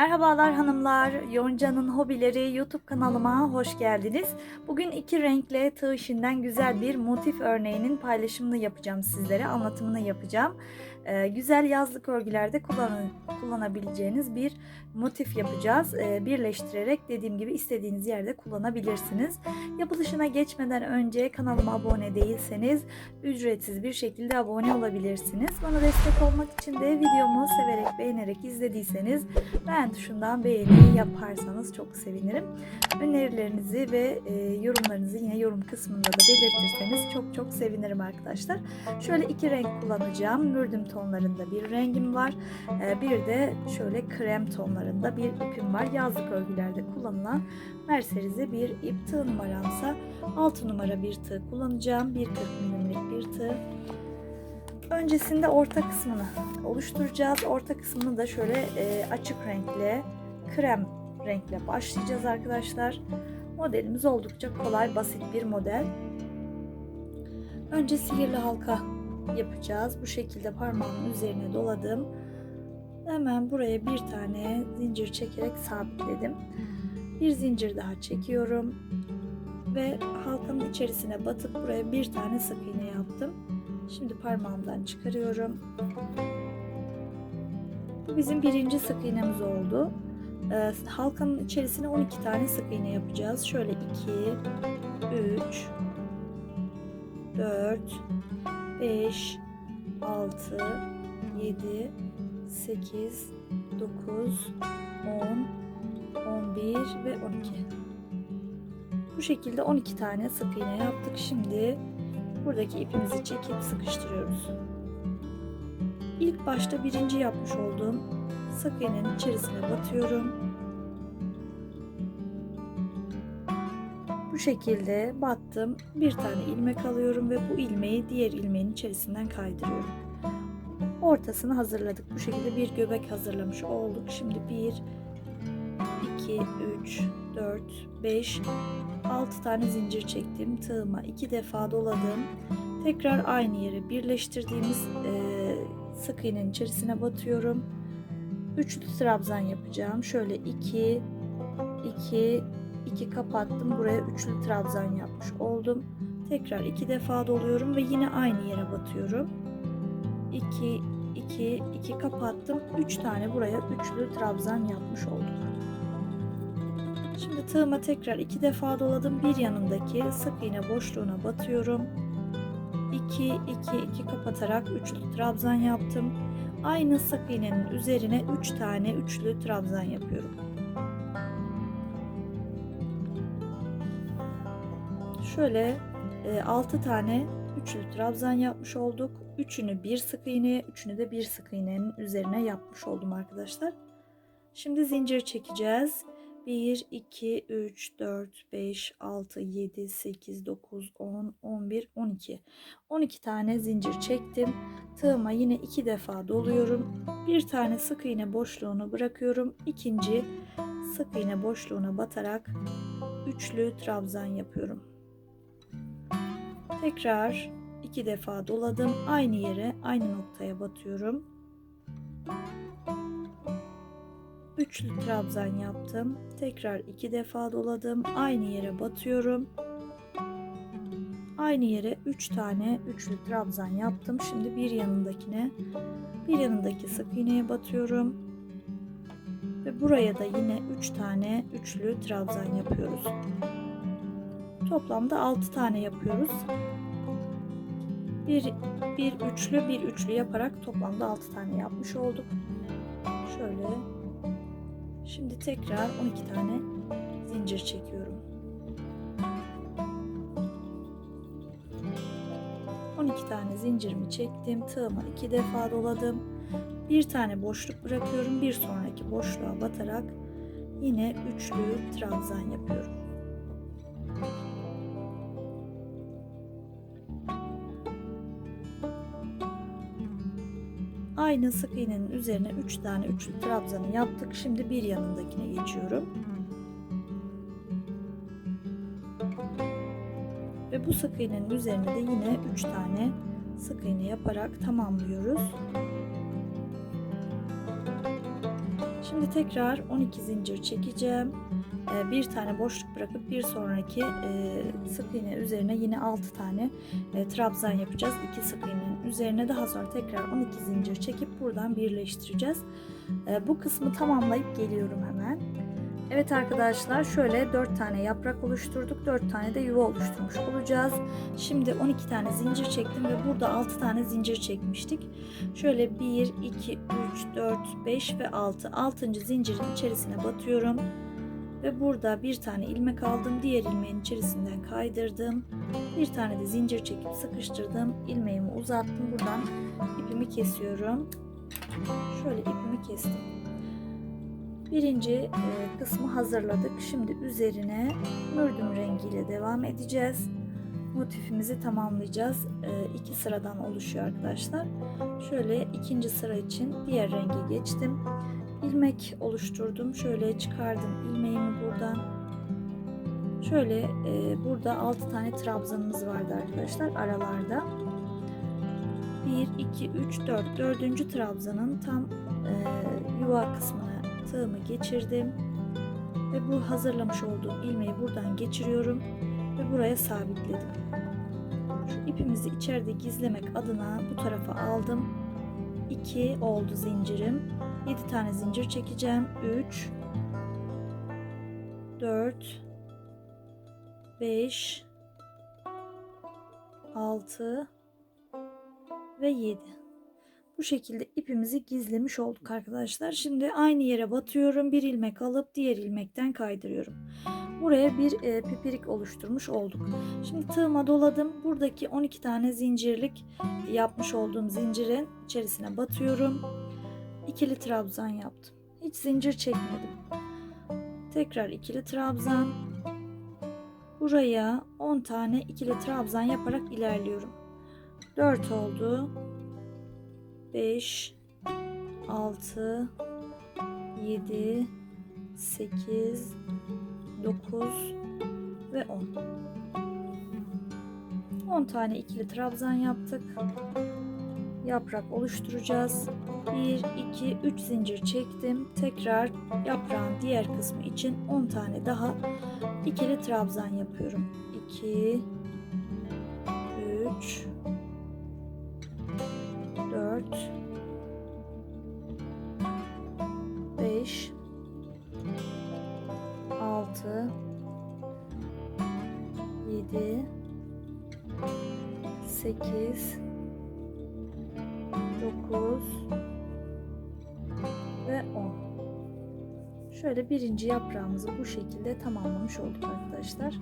Merhabalar hanımlar, Yonca'nın hobileri YouTube kanalıma hoş geldiniz. Bugün iki renkle tığ işinden güzel bir motif örneğinin paylaşımını yapacağım sizlere, anlatımını yapacağım. Ee, güzel yazlık örgülerde kullanın, kullanabileceğiniz bir motif yapacağız. Ee, birleştirerek dediğim gibi istediğiniz yerde kullanabilirsiniz. Yapılışına geçmeden önce kanalıma abone değilseniz ücretsiz bir şekilde abone olabilirsiniz. Bana destek olmak için de videomu severek beğenerek izlediyseniz beğen tuşundan beğeni yaparsanız çok sevinirim. Önerilerinizi ve e, yorumlarınızı yine yorum kısmında da belirtirseniz çok çok sevinirim arkadaşlar. Şöyle iki renk kullanacağım. Mürdüm tonlarında bir rengim var. E, bir de şöyle krem tonlarında bir ipim var. Yazlık örgülerde kullanılan Merceriz'e bir ip tığ numaramsa 6 numara bir tığ kullanacağım. 1.40 milimlik bir tığ. Öncesinde orta kısmını oluşturacağız. Orta kısmını da şöyle e, açık renkle, krem renkle başlayacağız arkadaşlar. Modelimiz oldukça kolay, basit bir model. Önce sihirli halka yapacağız. Bu şekilde parmağımın üzerine doladım. Hemen buraya bir tane zincir çekerek sabitledim. Bir zincir daha çekiyorum ve halkanın içerisine batıp buraya bir tane sık iğne yaptım. Şimdi parmağımdan çıkarıyorum. Bu bizim birinci sık iğnemiz oldu. Ee, halkanın içerisine 12 tane sık iğne yapacağız. Şöyle 2, 3, 4, 5, 6, 7, 8, 9, 10, 11 ve 12. Bu şekilde 12 tane sık iğne yaptık. Şimdi buradaki ipimizi çekip sıkıştırıyoruz. İlk başta birinci yapmış olduğum sık iğnenin içerisine batıyorum. Bu şekilde battım. Bir tane ilmek alıyorum ve bu ilmeği diğer ilmeğin içerisinden kaydırıyorum. Ortasını hazırladık. Bu şekilde bir göbek hazırlamış olduk. Şimdi 1 2 3 4 5 6 tane zincir çektim. Tığıma 2 defa doladım. Tekrar aynı yere birleştirdiğimiz e, sık iğnenin içerisine batıyorum. Üçlü trabzan yapacağım. Şöyle 2 2 2 kapattım. Buraya üçlü trabzan yapmış oldum. Tekrar iki defa doluyorum ve yine aynı yere batıyorum. 2 2 2 kapattım. 3 tane buraya üçlü trabzan yapmış oldum. Şimdi tığıma tekrar iki defa doladım. Bir yanındaki sık iğne boşluğuna batıyorum. 2 2 2 kapatarak üçlü trabzan yaptım. Aynı sık iğnenin üzerine 3 tane üçlü trabzan yapıyorum. Şöyle 6 tane üçlü trabzan yapmış olduk. Üçünü bir sık iğneye, üçünü de bir sık iğnenin üzerine yapmış oldum arkadaşlar. Şimdi zincir çekeceğiz. 1, 2, 3, 4, 5, 6, 7, 8, 9, 10, 11, 12. 12 tane zincir çektim. Tığıma yine iki defa doluyorum. Bir tane sık iğne boşluğunu bırakıyorum. İkinci sık iğne boşluğuna batarak üçlü trabzan yapıyorum. Tekrar iki defa doladım. Aynı yere, aynı noktaya batıyorum. Üçlü trabzan yaptım. Tekrar iki defa doladım. Aynı yere batıyorum. Aynı yere 3 tane üçlü trabzan yaptım. Şimdi bir yanındakine bir yanındaki sık iğneye batıyorum. Ve buraya da yine 3 tane üçlü trabzan yapıyoruz. Toplamda 6 tane yapıyoruz. Bir, bir üçlü bir üçlü yaparak toplamda 6 tane yapmış olduk. Şöyle Şimdi tekrar 12 tane zincir çekiyorum. 12 tane zincirimi çektim. Tığıma 2 defa doladım. Bir tane boşluk bırakıyorum. Bir sonraki boşluğa batarak yine üçlü trabzan yapıyorum. Aynı sık iğnenin üzerine 3 tane üçlü trabzanı yaptık. Şimdi bir yanındakine geçiyorum. Ve bu sık iğnenin üzerine de yine 3 tane sık iğne yaparak tamamlıyoruz. Şimdi tekrar 12 zincir çekeceğim. Ee, bir tane boşluk bırakıp bir sonraki e, sık iğne üzerine yine 6 tane e, trabzan yapacağız. 2 sık iğnenin üzerine daha sonra tekrar 12 zincir çekip buradan birleştireceğiz. E, bu kısmı tamamlayıp geliyorum hemen. Evet arkadaşlar şöyle 4 tane yaprak oluşturduk. 4 tane de yuva oluşturmuş olacağız. Şimdi 12 tane zincir çektim ve burada 6 tane zincir çekmiştik. Şöyle 1, 2, 3, 4, 5 ve 6. 6. zincirin içerisine batıyorum. Ve burada bir tane ilmek aldım. Diğer ilmeğin içerisinden kaydırdım. Bir tane de zincir çekip sıkıştırdım. ilmeğimi uzattım. Buradan ipimi kesiyorum. Şöyle ipimi kestim. Birinci e, kısmı hazırladık. Şimdi üzerine mürdüm rengiyle devam edeceğiz. Motifimizi tamamlayacağız. E, iki sıradan oluşuyor arkadaşlar. Şöyle ikinci sıra için diğer renge geçtim. İlmek oluşturdum. Şöyle çıkardım ilmeğimi buradan. Şöyle e, burada 6 tane trabzanımız vardı arkadaşlar aralarda. 1, 2, 3, 4. Dördüncü trabzanın tam e, yuva kısmına tığımı geçirdim. Ve bu hazırlamış olduğum ilmeği buradan geçiriyorum. Ve buraya sabitledim. Şu ipimizi içeride gizlemek adına bu tarafa aldım. 2 oldu zincirim. 7 tane zincir çekeceğim. 3 4 5 6 ve 7. Bu şekilde ipimizi gizlemiş olduk arkadaşlar. Şimdi aynı yere batıyorum. Bir ilmek alıp diğer ilmekten kaydırıyorum. Buraya bir e, pipirik oluşturmuş olduk. Şimdi tığıma doladım. Buradaki 12 tane zincirlik yapmış olduğum zincirin içerisine batıyorum. İkili trabzan yaptım. Hiç zincir çekmedim. Tekrar ikili trabzan. Buraya 10 tane ikili trabzan yaparak ilerliyorum. 4 oldu. 5 6 7 8 9 ve 10 10 tane ikili trabzan yaptık yaprak oluşturacağız. 1 2 3 zincir çektim. Tekrar yaprağın diğer kısmı için 10 tane daha ikili trabzan yapıyorum. 2 3 4 5 6 7 8 9 ve 10 Şöyle birinci yaprağımızı bu şekilde tamamlamış olduk arkadaşlar.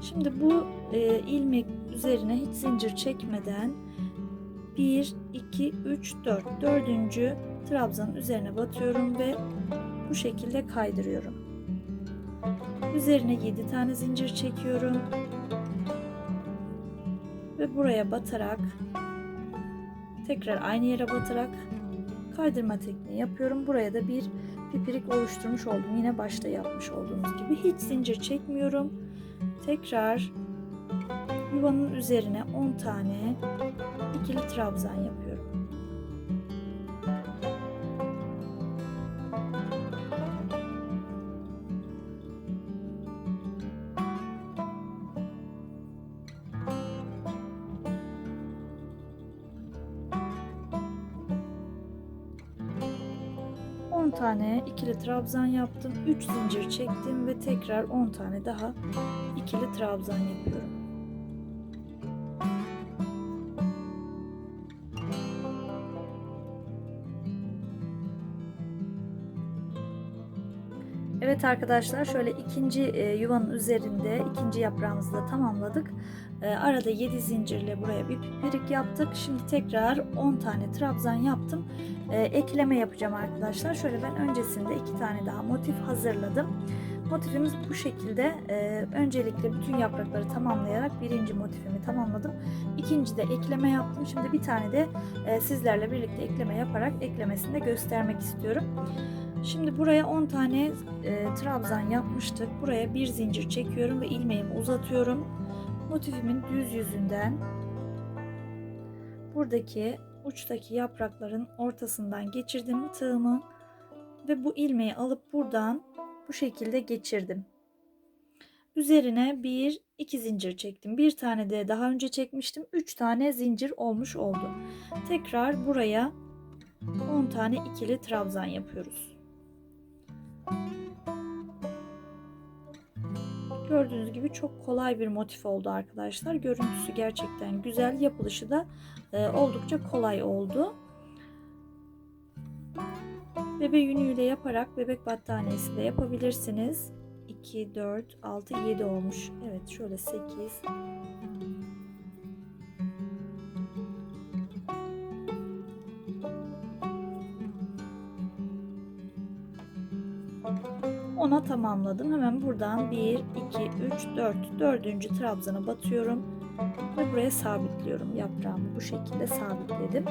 Şimdi bu e, ilmek üzerine hiç zincir çekmeden 1, 2, 3, 4 dördüncü trabzanın üzerine batıyorum ve bu şekilde kaydırıyorum. Üzerine 7 tane zincir çekiyorum. Ve buraya batarak tekrar aynı yere batarak kaydırma tekniği yapıyorum. Buraya da bir pipirik oluşturmuş oldum. Yine başta yapmış olduğumuz gibi. Hiç zincir çekmiyorum. Tekrar yuvanın üzerine 10 tane ikili trabzan yapıyorum. Tane ikili trabzan yaptım. 3 zincir çektim ve tekrar 10 tane daha ikili trabzan yapıyorum. Evet arkadaşlar şöyle ikinci e, yuvanın üzerinde ikinci yaprağımızı da tamamladık. E, arada 7 zincirle buraya bir pipirik yaptık. Şimdi tekrar 10 tane trabzan yaptım. E, ekleme yapacağım arkadaşlar. Şöyle ben öncesinde iki tane daha motif hazırladım. Motifimiz bu şekilde. E, öncelikle bütün yaprakları tamamlayarak birinci motifimi tamamladım. İkinci de ekleme yaptım. Şimdi bir tane de e, sizlerle birlikte ekleme yaparak eklemesini de göstermek istiyorum. Şimdi buraya 10 tane e, trabzan yapmıştık. Buraya bir zincir çekiyorum ve ilmeğimi uzatıyorum. Motifimin düz yüzünden buradaki uçtaki yaprakların ortasından geçirdim tığımı ve bu ilmeği alıp buradan bu şekilde geçirdim. Üzerine bir iki zincir çektim. Bir tane de daha önce çekmiştim. Üç tane zincir olmuş oldu. Tekrar buraya 10 tane ikili trabzan yapıyoruz. Gördüğünüz gibi çok kolay bir motif oldu arkadaşlar. Görüntüsü gerçekten güzel. Yapılışı da e, oldukça kolay oldu. Bebe yünüyle yaparak bebek battaniyesi de yapabilirsiniz. 2, 4, 6, 7 olmuş. Evet şöyle 8. Ona tamamladım. Hemen buradan 1, 2, 3, 4. Dördüncü trabzana batıyorum. Ve buraya sabitliyorum yaprağımı. Bu şekilde sabitledim.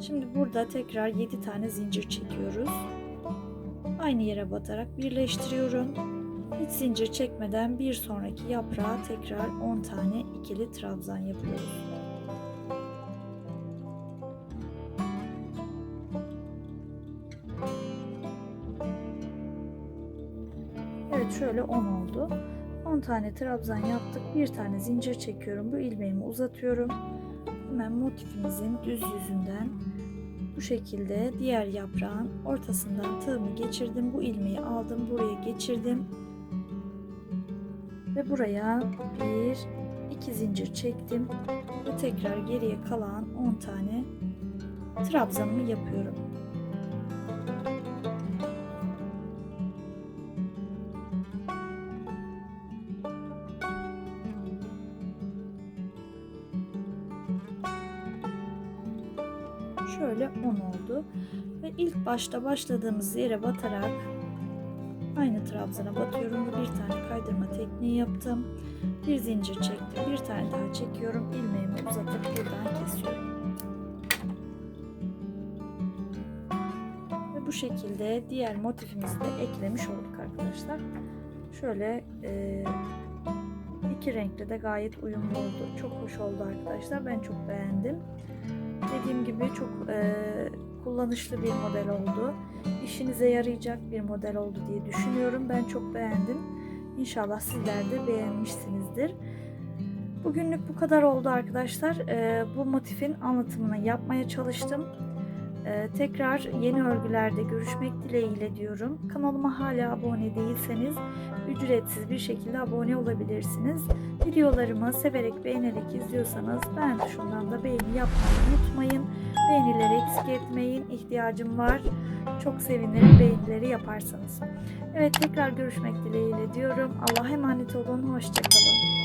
Şimdi burada tekrar 7 tane zincir çekiyoruz. Aynı yere batarak birleştiriyorum. Hiç zincir çekmeden bir sonraki yaprağa tekrar 10 tane ikili trabzan yapıyoruz. Şöyle 10 oldu. 10 tane trabzan yaptık. Bir tane zincir çekiyorum. Bu ilmeğimi uzatıyorum. Hemen motifimizin düz yüzünden bu şekilde diğer yaprağın ortasından tığımı geçirdim. Bu ilmeği aldım. Buraya geçirdim. Ve buraya bir iki zincir çektim. Ve tekrar geriye kalan 10 tane trabzanımı yapıyorum. Ve ilk başta başladığımız yere batarak aynı trabzana batıyorum ve bir tane kaydırma tekniği yaptım. Bir zincir çektim. Bir tane daha çekiyorum. ilmeğimi uzatıp buradan kesiyorum. Ve bu şekilde diğer motifimizi de eklemiş olduk arkadaşlar. Şöyle e, iki renkli de gayet uyumlu oldu. Çok hoş oldu arkadaşlar. Ben çok beğendim. Dediğim gibi çok e, kullanışlı bir model oldu. İşinize yarayacak bir model oldu diye düşünüyorum. Ben çok beğendim. İnşallah sizler de beğenmişsinizdir. Bugünlük bu kadar oldu arkadaşlar. E, bu motifin anlatımını yapmaya çalıştım. E, tekrar yeni örgülerde görüşmek dileğiyle diyorum. Kanalıma hala abone değilseniz ücretsiz bir şekilde abone olabilirsiniz. Videolarımı severek beğenerek izliyorsanız beğen tuşundan da beğeni yapmayı unutmayın. Beğenileri eksik etmeyin. İhtiyacım var. Çok sevinirim beğenileri yaparsanız. Evet tekrar görüşmek dileğiyle diyorum. Allah'a emanet olun. Hoşçakalın.